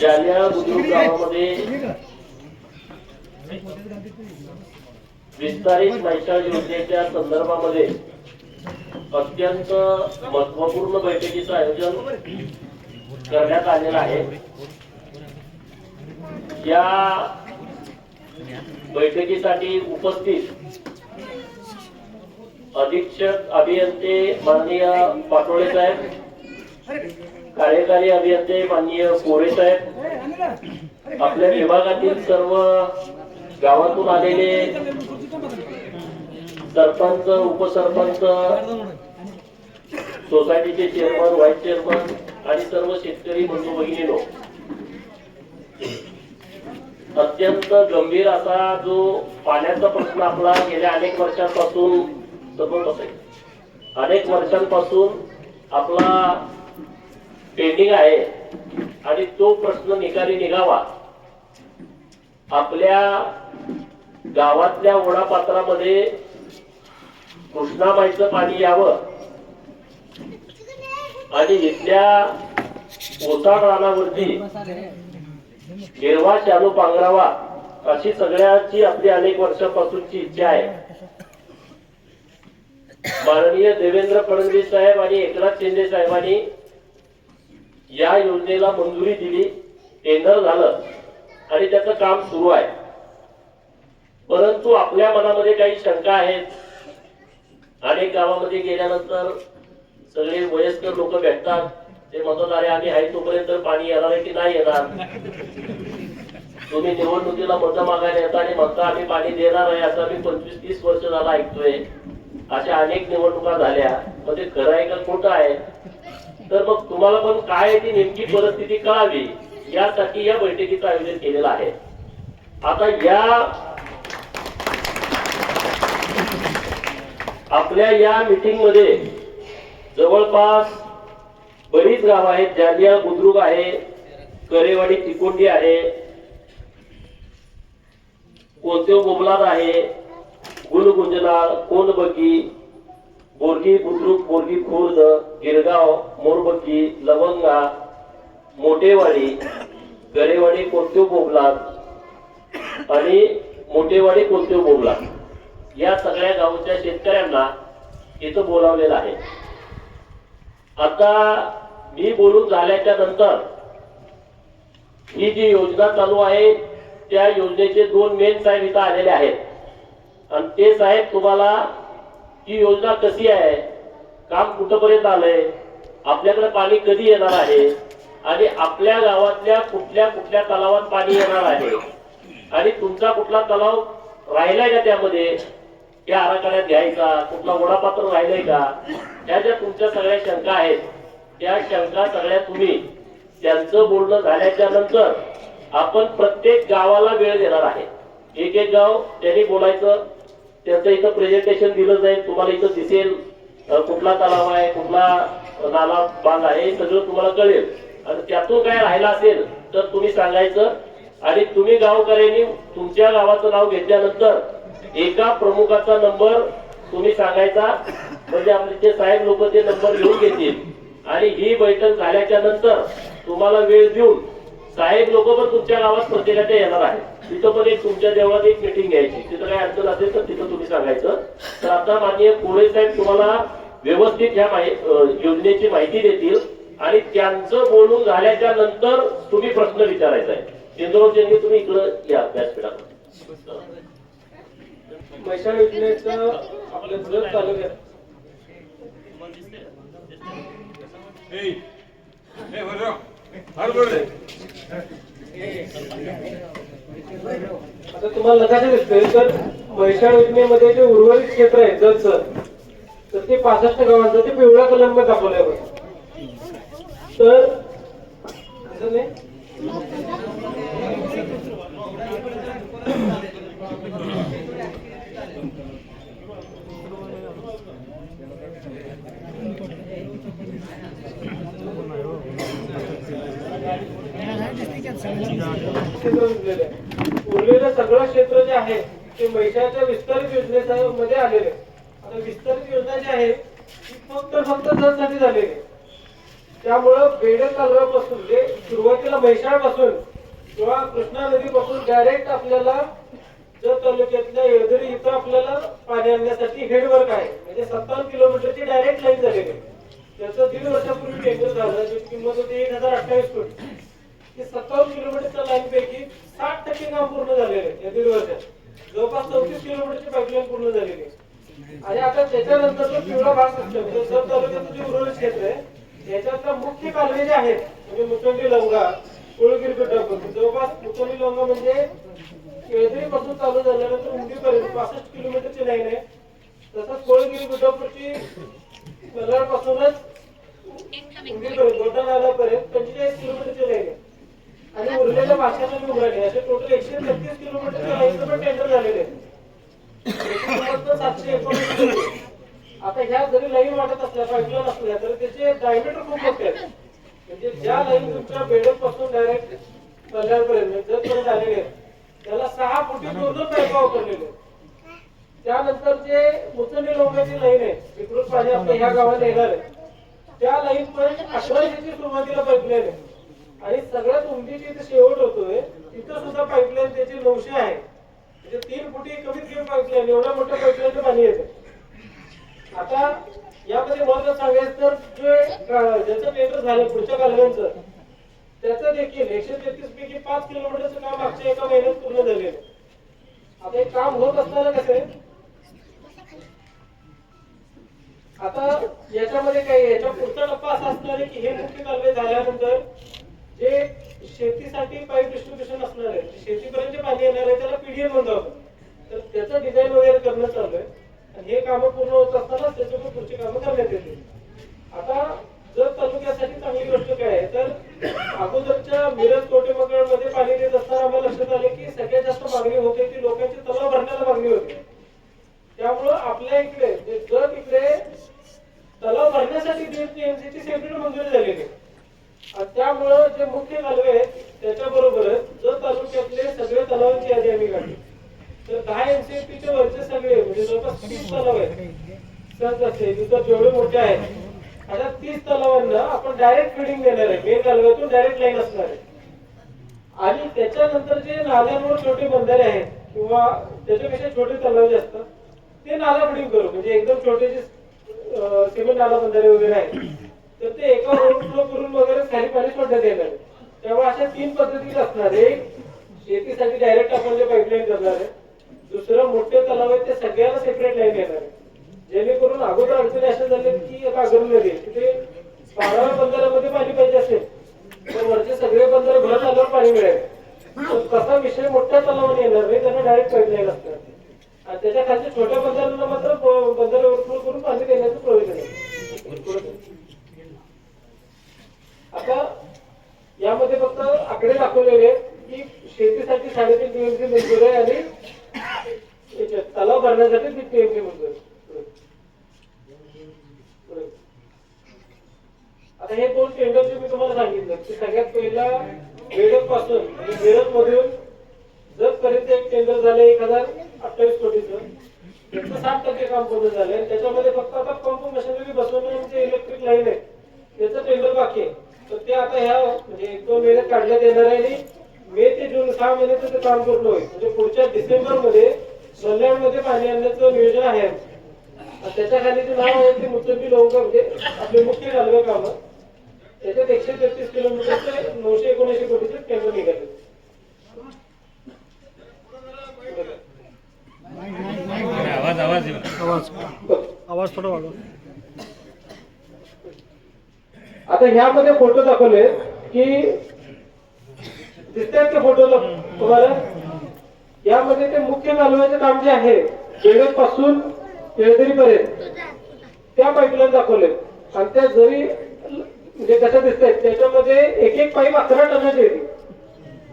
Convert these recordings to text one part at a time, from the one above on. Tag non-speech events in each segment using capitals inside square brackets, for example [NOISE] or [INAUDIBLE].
जालिया बुद्रुक गावामध्ये विस्तारित मैशाळ योजनेच्या संदर्भामध्ये अत्यंत महत्त्वपूर्ण बैठकीचं आयोजन करण्यात आलेलं आहे. या बैठकीसाठी उपस्थित अधीक्षक अभियंते माननीय पाटोळे साहेब कार्यकारी अभियंते माननीय कोरे साहेब आपल्या विभागातील सर्व गावातून आलेले सरपंच उपसरपंच सोसायटीचे चेअरमन व्हाईस चेअरमन आणि सर्व शेतकरी बंधू लोक अत्यंत गंभीर असा जो पाण्याचा प्रश्न आपला गेल्या अनेक वर्षांपासून सतत असेल अनेक वर्षांपासून आपला पेंडिंग आहे आणि तो प्रश्न निकाली निघावा. आपल्या गावातल्या ओढापात्रामध्ये कृष्णाबाईचं पाणी यावं आणि इथल्या ओसाड रानावरती हिरवा शालू पांघरावा अशी सगळ्याची आपली अनेक वर्षापासूनची इच्छा आहे. माननीय देवेंद्र फडणवीस साहेब आणि एकनाथ शिंदे साहेबांनी या योजनेला मंजुरी दिली टेंडर झालं आणि त्याचं काम सुरू आहे. परंतु आपल्या मनामध्ये काही शंका आहेत. अनेक गावामध्ये गेल्यानंतर सगळे वयस्कर लोक भेटतात. ते म्हणतात अरे आम्ही आहे तोपर्यंत पाणी येणार आहे की नाही येणार? तुम्ही निवडणुकीला मतं मागायला येता आणि म्हणता आम्ही पाणी देणार आहे. असं आम्ही पंचवीस तीस वर्ष झाला ऐकतोय. अशा अनेक निवडणुका झाल्या. मग ते खरं आहे का खोटं आहे? तर मग तुम्हाला पण काय ती नेमकी परिस्थिती कळावी यासाठी या बैठकीचं आयोजन केलेलं आहे. आता या आपल्या या मिटिंगमध्ये जवळपास बरीच गाव आहेत जालिया बुद्रुक आहे करेवाडी तिकोंडी आहे कोणते बोबलाद आहे गुलगुंजनाळ कोणबकी बोरगी बुद्रुक बोरगी खुर्द गिरगाव मोरबक्की लवंगा मोठेवाडी गरेवाडी कोणते बोगला आणि मोठेवाडी कोणते बोगला या सगळ्या गावच्या शेतकऱ्यांना इथं बोलावलेलं आहे. आता मी बोलून झाल्याच्यानंतर ही जी योजना चालू आहे त्या योजनेचे दोन मेन साहेब इथं आलेले आहेत. आणि ते साहेब तुम्हाला ही योजना कशी आहे? काम कुठपर्यंत आलंय? आपल्याकडे पाणी कधी येणार आहे? आणि आपल्या गावातल्या कुठल्या कुठल्या तलावात पाणी येणार आहे? आणि तुमचा कुठला तलाव राहिलाय का त्यामध्ये? त्या आराखड्यात घ्यायचा कुठला ओढापात्र राहिलाय का? त्या ज्या तुमच्या सगळ्या शंका आहेत त्या शंका सगळ्या तुम्ही त्यांचं बोलणं झाल्याच्यानंतर आपण प्रत्येक गावाला वेळ देणार आहे. एक एक गाव त्यांनी बोलायचं त्यांचं इथं प्रेझेंटेशन दिलं जाईल तुम्हाला इथं दिसेल कुठला तलाव आहे कुठला नाला बांध आहे हे सगळं तुम्हाला कळेल. आणि त्यातून काय राहिला असेल तर तुम्ही सांगायचं. आणि तुम्ही गावकऱ्यांनी तुमच्या गावाचं नाव घेतल्यानंतर एका प्रमुखाचा नंबर तुम्ही सांगायचा. म्हणजे आपले ते साहेब लोक ते नंबर घेऊन घेतील. आणि ही बैठक झाल्याच्यानंतर तुम्हाला वेळ देऊन साहेब लोक पण तुमच्या गावात प्रत्येकाच्या येणार आहेत. तिथं पण एक तुमच्या देवळात एक मिटिंग घ्यायची तिथं काही अडचण असेल तर तिथं तुम्ही सांगायचं. तर आता माननीय कोळे साहेब तुम्हाला व्यवस्थित ह्या योजनेची माहिती देतील आणि त्यांचं बोलून झाल्याच्यानंतर तुम्ही प्रश्न विचारायचा आहे. चंद्रोजेंनी तुम्ही इकडं या व्यासपीठावर मैशाळ योजनेचं आपलं जर तालुक्यात आता तुम्हाला लक्षात दिसते तर वैशाळ योजनेमध्ये जे उर्वरित क्षेत्र आहे जलचं तर ते पासष्ट गावांचं ते पिवळ्या कलरमध्ये दाखवलंय तर नाही? उरलेलं सगळं क्षेत्र जे आहे ते मैशाच्या विस्तारित योजनेमध्ये आलेले आता विस्तारित योजना जी आहे ती फक्त फक्त जलसाठी झालेली त्यामुळं बेडे तालुक्यापासून जे सुरुवातीला म्हैसाळपासून किंवा कृष्णा नदीपासून डायरेक्ट आपल्याला जत तालुक्यातल्या येळदरी इथं आपल्याला पाणी आणण्यासाठी हेडवर्क आहे. म्हणजे सत्तावन्न किलोमीटरची डायरेक्ट लाईन झालेली त्याचं दीड वर्षापूर्वी टेंडर झालं. किंमत होती एक हजार अठ्ठावीस कोटी. की सत्तावन्न किलोमीटरच्या लाईन पैकी साठ टक्के काम पूर्ण झालेले आहे या दीड वर्षात. जवळपास चौतीस किलोमीटरची पाईपलाईन पूर्ण झालेली आहे. आणि आता त्याच्यानंतर जो पिवळा भाग असतो म्हणजे जर तालुक्याचं जे उर्वरित क्षेत्र आहे याच्यातला मुख्य कालवे जे आहेत म्हणजे मुचंडी लवंगा कोळगिरी गड्डापूर जवळपास मुचंडी लवंगा म्हणजे केळदरी पासून चालू झाल्यानंतर उंडीपर्यंत पासष्ट किलोमीटरची लाईन आहे. तसंच कोळगिरी गुड्डापूरची पासूनच उंडीपर्यंत गोड्डा नाल्यापर्यंत पंचेचाळीस किलोमीटरची लाईन आहे. आणि उरलेल्या भाषांना मी उभा असे टोटल एकशे छत्तीस किलोमीटर पण टेंडर झालेले सातशे एकोणीस आता ह्या जरी लाईन वाटत असल्या पाईपलाईन असल्या तरी त्याचे डायमीटर खूप मोठे आहेत. म्हणजे ज्या लाईन तुमच्या बेडकपासून डायरेक्ट कल्याणपर्यंत म्हणजे जतपर्यंत आलेले आहेत त्याला सहा फुटी दोन दोन पाईपा वापरलेले त्यानंतर जे मुचंडी लोकांची लाईन आहे विकृत पाणी आपल्या ह्या गावाला येणार आहे. त्या लाईन पण अठराशेची सुरुवातीला पाईपलाईन आहे. आणि सगळ्यात उंचीची इथे शेवट होतोय तिथं सुद्धा पाईपलाईन त्याची नऊशे आहे. म्हणजे तीन फुटी कमीत कमी पाईपलाईन एवढ्या मोठ्या पाईपलाईनचं पाणी येत. आता यामध्ये मला सांगायचं तर जे ज्याचं टेंडर झालं पुढच्या कालव्यांचं त्याचं देखील एकशे तेहतीस पैकी पाच किलोमीटरचं काम मागच्या एका महिन्यात पूर्ण झालेलं आता हे काम होत असताना कसं आहे? आता याच्यामध्ये काय याच्या पुढचा टप्पा असा असणार आहे की हे मुख्य कालवे झाल्यानंतर जे शेतीसाठी पाईप डिस्ट्रीब्युशन असणार आहे जे शेतीपर्यंत जे पाणी येणार आहे त्याला पीडीएम म्हणतो आपण तर त्याचं डिझाईन वगैरे करणं चालू आहे. आणि हे कामं पूर्ण होत असताना त्याच्यावर पुढची कामं करण्यात येतील. आता जर तालुक्यासाठी चांगली गोष्ट काय आहे तर अगोदरच्या मिरजमध्ये पाणी देत असताना आम्हाला लक्षात आलं की सगळ्यात जास्त मागणी होते ती लोकांची तलाव भरण्याला मागणी होती. त्यामुळं आपल्या इकडे जर इकडे तलाव भरण्यासाठी ची सेपरेट मंजुरी झालेली आहे. त्यामुळं जे मुख्य कालवे आहेत त्याच्याबरोबरच जत तालुक्यातले सगळे तलावांची यादी आम्ही काढली. तर दहा एमसीएपीचे वरचे सगळे म्हणजे जवळपास तीस तलाव आहेत. सहज असते जेवढे मोठे आहेत आता तीस तलावांना आपण डायरेक्ट फिडिंग देणार आहे. मेन कालव्यातून डायरेक्ट लाईन असणार आहे. आणि त्याच्यानंतर जे नाल्यांवर छोटे बंधारे आहेत किंवा त्याच्यापेक्षा छोटे तलाव जे असतात ते नाला फिडिंग करू. म्हणजे एकदम छोटे जे सिमेंट नाला बंधारे वगैरे आहेत. तर ते एका ओव्हरफ्लो करून वगैरे खाली पाणी सोडण्यात येणार. तेव्हा त्यामुळे अशा तीन पद्धतीत असणार आहे. एक, शेतीसाठी डायरेक्ट आपण जे पाईपलाईन करणार आहे दुसरं मोठे तलाव आहेत ते सगळ्यांना सेपरेट लाईन येणार आहे. जेणेकरून अगोदर अडचणी अशा झाल्या की आता अगरून नदी तिथे बाराव्या बंदरामध्ये पाणी पाहिजे असेल तर वरचे सगळे बंदर भरत आल्यावर पाणी मिळेल. कसा विषय मोठ्या तलावाने येणार नाही त्यांना डायरेक्ट पाईपलाईन असणार. आणि त्याच्या खालच्या छोट्या बंदरांना मात्र बंदर ओव्हरफ्लो करून पाणी देण्याचं प्रयोजन आहे. आता यामध्ये फक्त आकडे दाखवलेले आहेत की शेतीसाठी साडेतीन टीएमसी मंजूर आहे आणि तलाव भरण्यासाठी तीन टीएमसी मंजूर आता हे दोन टेंडर जे मी तुम्हाला सांगितलं की सगळ्यात पहिला बेडकपासून बेडक म्हणजे मधून जर पर्यंत एक टेंडर झालं एक हजार अठ्ठावीस कोटीचं त्याचं सात टक्के काम पूर्ण झालंय. त्याच्यामध्ये फक्त आता पंप मशिनरी बसवणं जे इलेक्ट्रिक लाईन आहे. त्याचं टेंडर बाकी आहे. तर ते आता ह्या म्हणजे एक दोन महिन्यात काढण्यात येणार आहे आणि मे ते जून सहा महिन्यात ते काम पूर्ण होईल. म्हणजे पुढच्या डिसेंबरमध्ये मध्ये पाणी आणण्याचं नियोजन आहे त्याच्याखाली जे नाव आहे ते मुत्तबी लोक म्हणजे आपले मुख्य कालवे कामं. त्याच्यात एकशे तेहतीस किलोमीटरचे नऊशे एकोणऐंशी कोटीचे टेंडर निघाले. आवाज आवाज आवाज थोडा वाढवा. आता ह्यामध्ये फोटो दाखवले की दिसतात का फोटो तुम्हाला? यामध्ये ते मुख्य कालव्याचे काम जे आहे बेडकपासून पर्यंत त्या पाईपलाईन दाखवले. आणि त्या जरी म्हणजे कशा दिसत आहेत त्याच्यामध्ये एक एक पाईप अकरा टनाची येते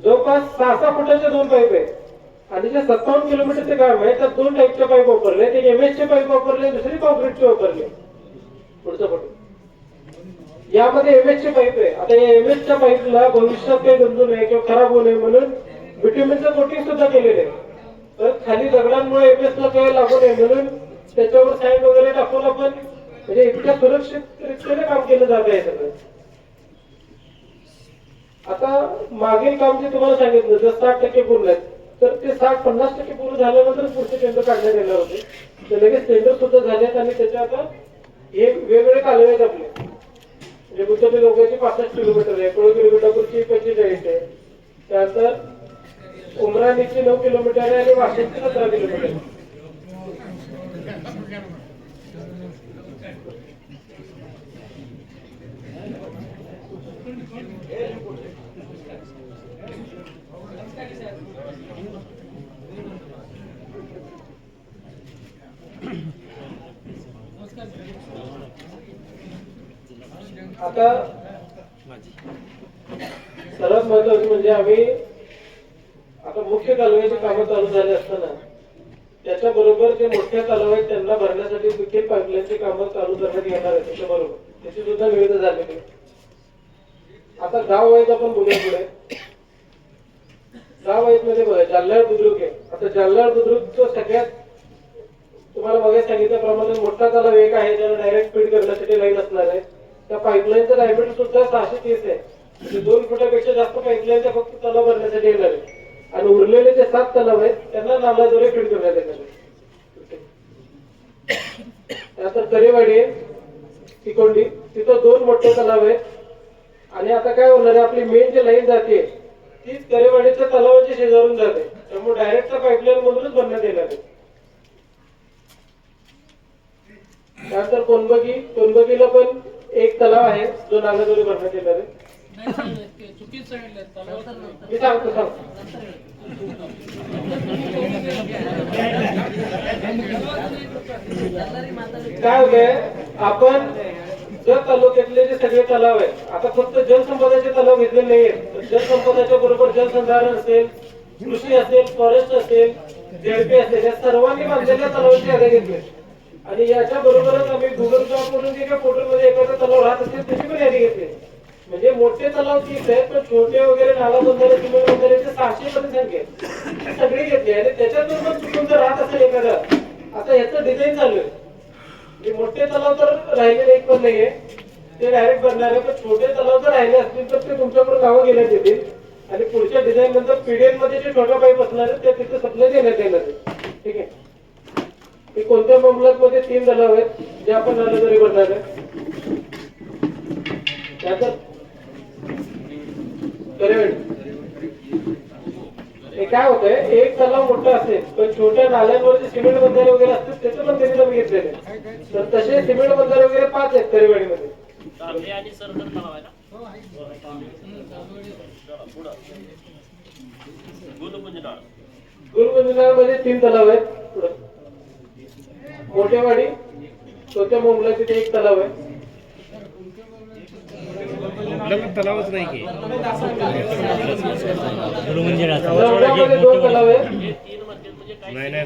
जवळपास सहा सहा फुटाचे दोन पाईप आहेत. आणि जे सत्तावन्न किलोमीटरचे काम आहे त्यात दोन टाईपचे पाईप वापरले. ते एम चे पाईप वापरले दुसरी कॉन्क्रीटचे वापरले. पुढचा फोटो यामध्ये एम चे पाईप आहे. आता या एम च्या पाईपला भविष्यात काही गंजू नये किंवा खराब होऊ नये म्हणून बिट्युमिनचं कोटिंग सुद्धा केलेलं आहे. तर खाली दगडांमुळे एम ला काही लागू नये म्हणून त्याच्यावर साईड वगैरे टाकून आपण म्हणजे इतक्या सुरक्षित रीतीने काम केलं जात आहे सगळं. आता मागील काम जे तुम्हाला सांगितलं जर साठ टक्के पूर्ण आहेत तर ते साठ पन्नास टक्के पूर्ण झाल्यानंतर पुढचे टेंडर काढण्यात येणार होते. तर लगेच टेंडर सुद्धा झालेत आणि त्याच्या आता हे वेगवेगळे कालवे आहेत आपले म्हणजे गुजराती लोकांची पासष्ट किलोमीटर आहे. कोळी किलोमीटरपूरची पंचेचाळीस आहे? त्यानंतर उमराणीची नऊ किलोमीटर आहे आणि वाशिमची सतरा किलोमीटर आहे. आता सर्वात महत्वाचं म्हणजे आम्ही आता मुख्य कालव्याची कामं चालू झाली असताना त्याच्या बरोबर जे मोठ्या कालव्या आहेत त्यांना भरण्यासाठी देखील पाईपलाईनची कामं चालू करण्यात येणार आहेत त्याच्या बरोबर त्याची सुद्धा विविध झालेली आता गाव आहेत आपण बोलूया पुढे. गाव आहेत मध्ये बघा बुद्रुक आहे. आता जालना बुद्रुकचं सगळ्यात तुम्हाला बघायला सांगितल्याप्रमाणे मोठा तलाव एक आहे ज्याला डायरेक्ट फीड करण्यासाठी लाईन असणार आहे. त्या पाईपलाईनचं डायमीटर सुद्धा सहाशे तीस आहे. म्हणजे दोन फुटापेक्षा जास्त पाईपलाईन फक्त तलाव भरण्यासाठी येणार. आहे आणि उरलेले जे सात तलाव आहेत त्यांना नालाद्वारे फीड करण्यात येणार आहे त्यानंतर तरेवाडी आहे तिकोंडी तिथं दोन मोठे तलाव आहेत. आणि आता काय होणार आहे आपली मेन जी लाईन जाते तीच तरेवाडीच्या तलावाच्या शेजारून जाते. त्यामुळे डायरेक्ट त्या पाईपलाईन मधूनच बनण्यात येणार आहे. त्यानंतर कोणबगी कोणबगीला पण एक तलाव आहे जो नागाजोरी भरण्यात येणार आहे. मी सांगतो सांगतो. काय होतंय आपण जर तालुक्यातले जे सगळे तलाव आहेत आता फक्त जलसंपदाचे तलाव घेतले नाहीयेत जलसंपदाच्या बरोबर जलसंधारण असेल कृषी असेल फॉरेस्ट असेल झेडपी असेल या सर्वांनी बांधलेल्या तलावाची यादी घेतली. आणि याच्या बरोबरच आम्ही गुगल जॉब करून जे काही पोर्टलमध्ये एखादा तलाव राहत असेल त्याची पण यादी घेतली. म्हणजे मोठे तलाव तीस आहेत पण छोटे वगैरे नाला बंधारे किंवा बंधारेचे सहाशे पर्यंत संख्या सगळी घेतली आणि त्याच्यातून पण चुकून जर राहत असेल एखादा आता याचं डिझाईन चालू आहे. म्हणजे मोठे तलाव तर राहिलेले एक पण नाहीये. ते डायरेक्ट बनणार आहे पण छोटे तलाव जर राहिले असतील तर ते तुमच्याकडे नावं घेण्यात येतील. आणि पुढच्या डिझाईन नंतर पीडीएफ जे छोटा पाईप असणार आहे ते तिथे सप्लाय देण्यात येणार आहे. कोणत्या मामलात मध्ये तीन तलाव आहेत जे आपण नालेदरी बनणार आहे? हे काय होतंय? एक तलाव मोठा असेल पण छोट्या नाल्यांवर जे सिमेंट बंधारे वगैरे असतात त्याचं पण त्यांनी कमी घेतलेले. तर तसे सिमेंट बंधारे वगैरे पाच आहेत करेवाडीमध्ये. तांबे आणि सरदार तलाव आहे ना. पुढं गुलकुंजनाळ गुरुगुंजनामध्ये तीन तलाव आहेत. पुढं. मोठेवाडी छोट्या मुंबला तिथे एक तलाव आहे तलावच नाही की दोन तलाव हे म्हणजे काही नाही, नाही. आहे.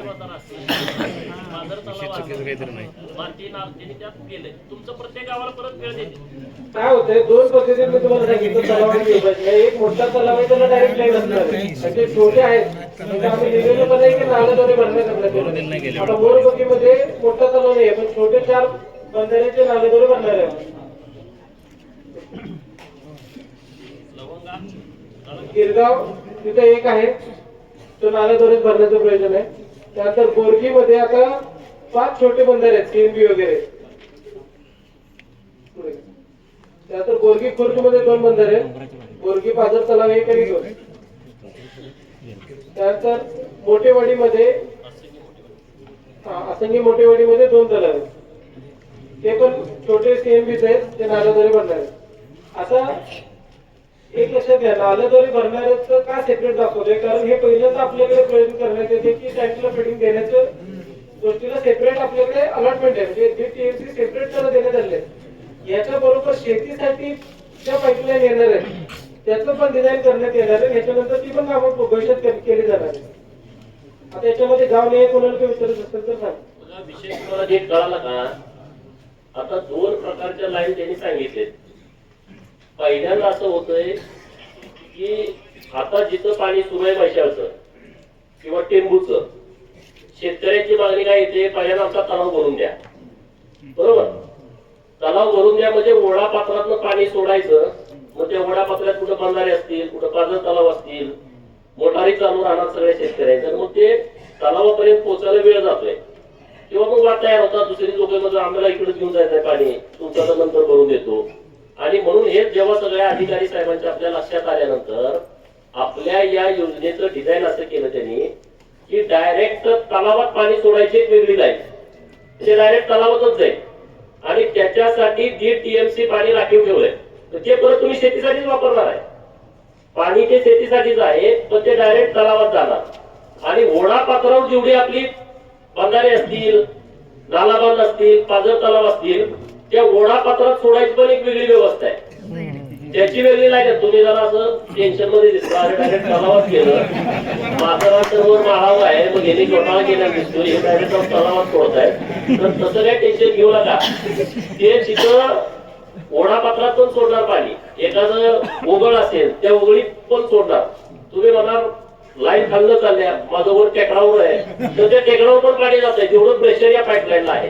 काहीतरी नाही माती नाल त्यांनी त्यात गेले तुमचं प्रत्येक गावाला परत वेळ देते. काय होतंय? दोन पद्धतीने मी तुम्हाला सांगितलं तलावाची. एक मोठा तलाव आहे त्याला डायरेक्ट लाईन असणार ते छोटे आहेत. म्हणजे आम्ही लिहिलेलं पण आहे की. आता मोरबगीमध्ये मोठा तलाव नाही पण छोटे चार बंधाऱ्याचे नाल्याद्वारे भरणार आहे. गिरगाव तिथे एक आहे. तो नाल्याद्वारेच भरण्याचं प्रयोजन आहे. त्यानंतर बोरगीमध्ये आता पाच छोटे बंदर आहेत सीएनबी वगैरे. त्यानंतर बोरगी खुर्दमध्ये दोन बंदर आहेत. बोरगी पाझर तलाव एक आणि दोन त्यानंतर मोठेवाडीमध्ये हा, असंगी मोठेवाडीमध्ये दोन तलाव आहेत. ते पण छोटे सीएमबीच आहेत ते नालाद्वारे भरणार आहेत. आता एक लक्षात घ्या नालाद्वारे भरणाऱ्याचं का सेपरेट दाखवतोय कारण हे पहिल्यांदा आपल्याकडे प्रयत्न करण्यात येते की टँकला फिटिंग देण्याचं गोष्टीला सेपरेट आपल्याकडे अलॉटमेंट आहे. म्हणजे जे टीएमसी सेपरेट त्याला देण्यात आले याच्या बरोबर शेतीसाठी ज्या पाईपलाईन येणार आहे त्याचं पण डिझाईन करण्यात येणार आहे. याच्यानंतर ती पण कामं भविष्यात केली जाणार आहे. आता याच्यामध्ये गाव नाही कोणाला काही विचारत असेल तर सांग. विशेष तुम्हाला नीट कळाला का? आता दोन प्रकारच्या लाईन त्यांनी सांगितलेत. पहिल्यांदा असं होतंय की आता जिथं पाणी सुरू आहे पैशाचं किंवा टेंबूचं शेतकऱ्यांची मागणी काय येते? पहिल्यांदा आमचा तलाव भरून द्या. बरोबर? तलाव भरून द्या म्हणजे ओढा पात्रातनं पाणी सोडायचं. मग त्या वडापात्रात कुठं बंधारे असतील कुठं पाजर तलाव असतील मोटारी चालू राहणार सगळ्या शेतकऱ्यांच्या मग ते तलावापर्यंत पोहोचायला वेळ जातोय. किंवा मग वाट तयार होतात. दुसरी लोक म्हणजे आम्हाला इकडे घेऊन जायचं आहे पाणी. तुमचा तर नंतर भरून देतो. आणि म्हणून हे जेव्हा सगळ्या अधिकारी साहेबांच्या आपल्या लक्षात आल्यानंतर आपल्या या योजनेचं डिझाईन असं केलं त्यांनी की डायरेक्ट तलावात पाणी सोडायची एक वेगळी लाईन ते डायरेक्ट तलावातच जाईल. आणि त्याच्यासाठी दीड टीएमसी पाणी राखीव ठेवलंय. तर ते परत तुम्ही शेतीसाठीच वापरणार आहे. पाणी ते शेतीसाठीच आहे पण ते डायरेक्ट तलावात जाणार. आणि ओढा पात्रावर जेवढी आपली बंधारे असतील नालाबांध असतील पाझर तलाव असतील त्या ओढा पात्रात सोडायची पण एक वेगळी व्यवस्था आहे. त्याची वेगळी नाही का तुम्ही जरा असं टेन्शनमध्ये डायरेक्ट तलावात गेलं. माझा वर माळावं आहे. मग यांनी घोटाळा गेला दिसतो हे डायरेक्ट तलावात आहे तर तसं काय टेन्शन घेऊ नका. ते तिथं ओढापात्रात पण सोडणार पाणी. एखादं ओघळ असेल त्या ओघळीत पण सोडणार. तुम्ही म्हणाल लाईन खाल्लं चालल्या. माझं वर टेकडावर आहे. तर त्या टेकडावर पण पाणी जात आहे तेवढं प्रेशर या पाईपलाईनला आहे.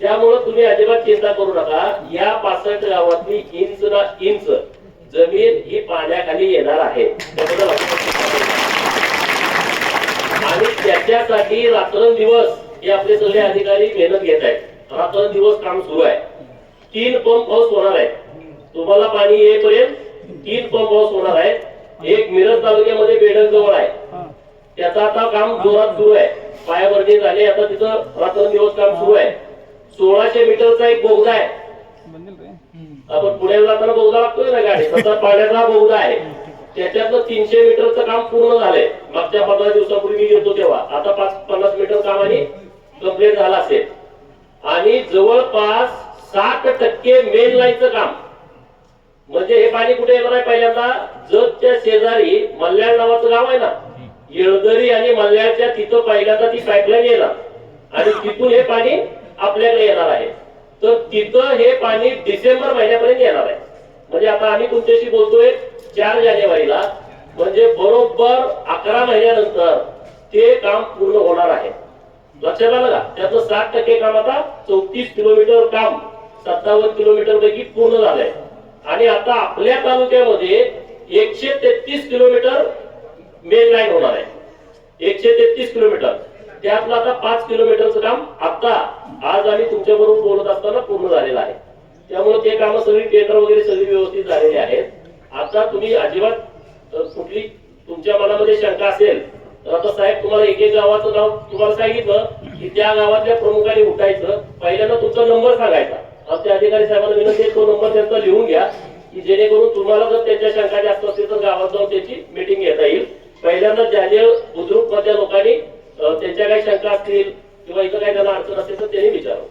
त्यामुळं तुम्ही अजिबात चिंता करू नका. या पासष्ट गावातली इंच ना इंच जमीन ही पाण्याखाली येणार आहे. त्याबद्दल आणि त्याच्यासाठी रात्रंदिवस हे आपले सगळे अधिकारी मेहनत घेत आहेत. रात्रंदिवस काम सुरू आहे. तीन पंप हाऊस होणार आहे तुम्हाला पाणी येईपर्यंत तीन पंप हाऊस होणार आहे एक मिरज तालुक्यामध्ये बेडक जवळ आहे. त्याचं आता काम जोरात सुरू आहे. पायाभरणी झाली आता तिथं रात्रंदिवस काम सुरू आहे. सोळाशे मीटरचा एक बोगदा आहे. आपण पुण्याला जाताना बोगदा लागतोय ना गाडी. [LAUGHS] तसा पाण्याचा बोगदा आहे. त्याच्यातलं तीनशे मीटरचं काम पूर्ण झालंय. मागच्या पंधरा दिवसापूर्वी मी गेलो तेव्हा. आता पाच पन्नास मीटर काम आणि कंप्लीट झालं असेल. आणि जवळपास साठ टक्के मेन लाईनचं काम. म्हणजे हे पाणी कुठे येणार आहे पहिल्यांदा? जतच्या शेजारी मल्याळ नावाचं गाव आहे ना? येळदरी आणि मल्याळच्या तिथं पहिल्यांदा ती पाईपलाईन येणार. आणि तिथून हे पाणी आपल्याकडे येणार आहे. तर तिथं हे पाणी डिसेंबर महिन्यापर्यंत येणार आहे. म्हणजे आता आम्ही तुमच्याशी बोलतोय चार जानेवारीला. म्हणजे बरोबर अकरा महिन्यानंतर ते काम पूर्ण होणार आहे. लक्षात आलं का? त्याचं साठ टक्के काम आता चौतीस किलोमीटर काम सत्तावन्न किलोमीटर पैकी पूर्ण झालंय. आणि आता आपल्या तालुक्यामध्ये एकशे तेहतीस किलोमीटर मेन लाईन होणार आहे. एकशे तेहतीस किलोमीटर. त्यातलं आता पाच किलोमीटरचं काम आता आज आम्ही तुमच्या बरोबर बोलत असताना पूर्ण झालेलं आहे. त्यामुळे ते कामं सगळी टेंडर वगैरे सगळी व्यवस्थित झालेली आहेत. आता तुम्ही अजिबात कुठली तुमच्या मनामध्ये शंका असेल तर आता साहेब तुम्हाला एक एक गावाचं नाव तुम्हाला सांगितलं की त्या गावातल्या प्रमुखांनी उठायचं. पहिल्यांदा तुमचा नंबर सांगायचा. आमच्या अधिकारी साहेबांना विनंती आहे, तो नंबर त्यांचा लिहून घ्या की जेणेकरून तुम्हाला जर त्यांच्या शंका जास्त असतील तर गावात जाऊन त्याची मिटिंग घेता येईल. पहिल्यांदा ज्या बुद्रुक मधल्या लोकांनी त्यांच्या काही शंका असतील किंवा इथं काही त्यांना अडचण असेल तर त्यांनी विचारावं